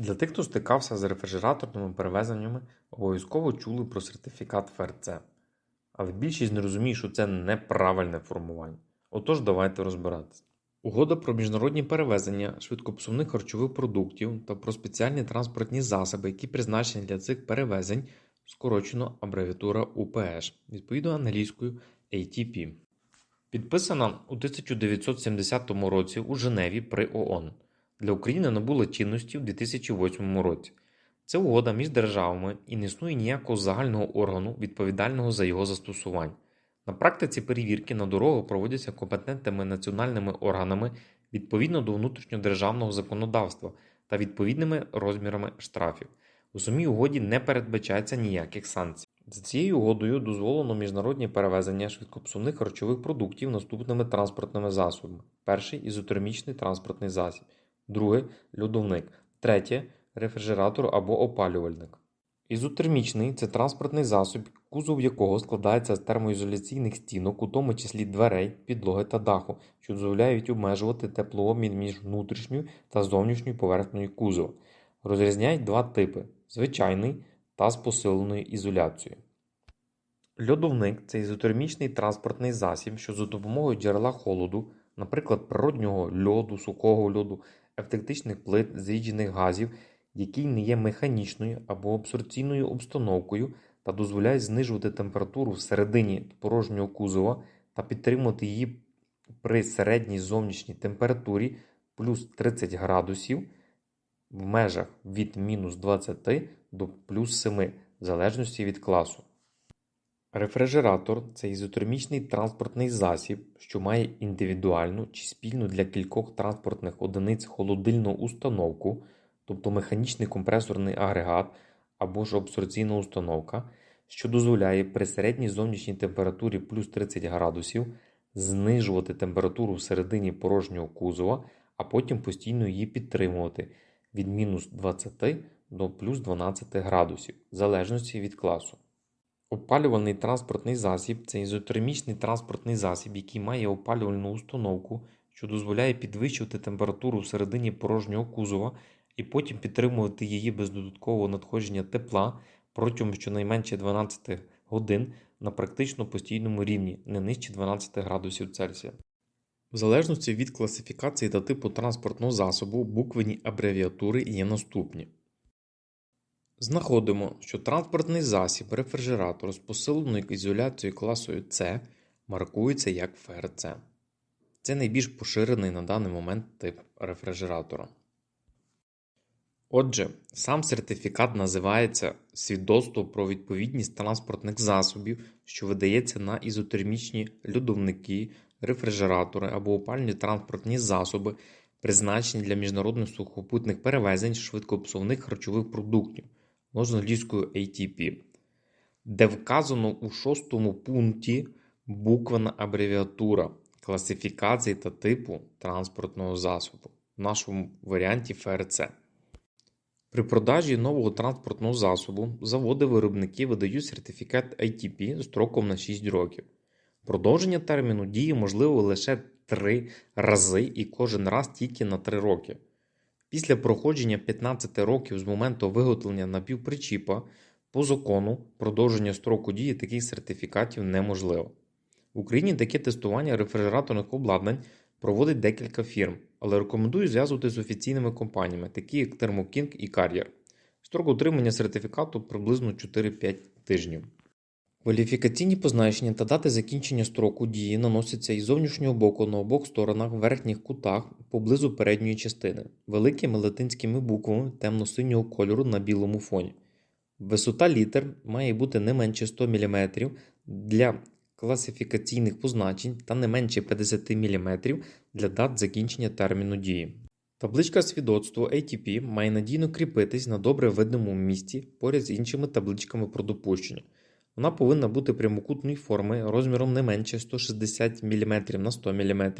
Для тих, хто стикався з рефрижераторними перевезеннями, обов'язково чули про сертифікат ФРЦ. Але більшість не розуміє, що це неправильне формування. Отож, давайте розбиратися. Угода про міжнародні перевезення швидкопсувних харчових продуктів та про спеціальні транспортні засоби, які призначені для цих перевезень, скорочено абревіатура УПШ, відповідно англійською ATP. Підписана у 1970 році у Женеві при ООН. Для України набула чинності в 2008 році. Це угода між державами і не існує ніякого загального органу, відповідального за його застосування. На практиці перевірки на дорогах проводяться компетентними національними органами відповідно до внутрішньодержавного законодавства та відповідними розмірами штрафів. У самій угоді не передбачається ніяких санкцій. За цією угодою дозволено міжнародні перевезення швидкопсувних харчових продуктів наступними транспортними засобами: перший ізотермічний транспортний засіб, другий льодовник, третє рефрижератор або опалювальник. Ізотермічний це транспортний засіб, кузов якого складається з термоізоляційних стінок, у тому числі дверей, підлоги та даху, що дозволяють обмежувати теплообмін між внутрішньою та зовнішньою поверхнею кузова. Розрізняють два типи: звичайний та з посиленою ізоляцією. Льодовник це ізотермічний транспортний засіб, що за допомогою джерела холоду, наприклад, природнього льоду, сухого льоду, евтектичних плит, зріджених газів, який не є механічною або абсорбційною обстановкою та дозволяє знижувати температуру всередині порожнього кузова та підтримувати її при середній зовнішній температурі плюс 30 градусів в межах від мінус 20 до плюс 7, в залежності від класу. Рефрижератор це ізотермічний транспортний засіб, що має індивідуальну чи спільну для кількох транспортних одиниць холодильну установку, тобто механічний компресорний агрегат або ж абсорбційна установка, що дозволяє при середній зовнішній температурі плюс 30 градусів знижувати температуру всередині порожнього кузова, а потім постійно її підтримувати від мінус 20 до плюс 12 градусів, в залежності від класу. Опалювальний транспортний засіб це ізотермічний транспортний засіб, який має опалювальну установку, що дозволяє підвищувати температуру всередині порожнього кузова і потім підтримувати її без додаткового надходження тепла протягом щонайменше 12 годин на практично постійному рівні, не нижче 12 градусів Цельсія. В залежності від класифікації та типу транспортного засобу буквені абревіатури є наступні. Знаходимо, що транспортний засіб рефрижератор з посиленою ізоляцією класою С маркується як ФРЦ. Це найбільш поширений на даний момент тип рефрижератора. Отже, сам сертифікат називається Свідоцтво про відповідність транспортних засобів, що видається на ізотермічні льодовники, рефрижератори або опальні транспортні засоби, призначені для міжнародних сухопутних перевезень швидкообсувних харчових продуктів, можна англійською ATP, де вказано у шостому пункті буквена абревіатура класифікації та типу транспортного засобу, в нашому варіанті ФРЦ. При продажі нового транспортного засобу заводи-виробники видають сертифікат ITP строком на 6 років. Продовження терміну дії можливо лише 3 рази і кожен раз тільки на 3 роки. Після проходження 15 років з моменту виготовлення напівпричіпа по закону продовження строку дії таких сертифікатів неможливо. В Україні таке тестування рефрижераторних обладнань проводить декілька фірм, але рекомендую зв'язувати з офіційними компаніями, такі як Thermo і Carrier. Строк отримання сертифікату приблизно 4-5 тижнів. Кваліфікаційні позначення та дати закінчення строку дії наносяться із зовнішнього боку на обох сторонах верхніх кутах поблизу передньої частини, великими латинськими буквами темно-синього кольору на білому фоні. Висота літер має бути не менше 100 мм для класифікаційних позначень та не менше 50 мм для дат закінчення терміну дії. Табличка свідоцтво ATP має надійно кріпитись на добре видному місці поряд з іншими табличками про допущення. Вона повинна бути прямокутної форми розміром не менше 160 мм на 100 мм,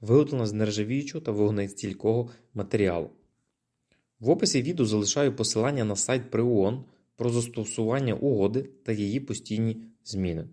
виготовлена з нержавіючого та вогнестійкого матеріалу. В описі відео залишаю посилання на сайт при ООН про застосування угоди та її постійні зміни.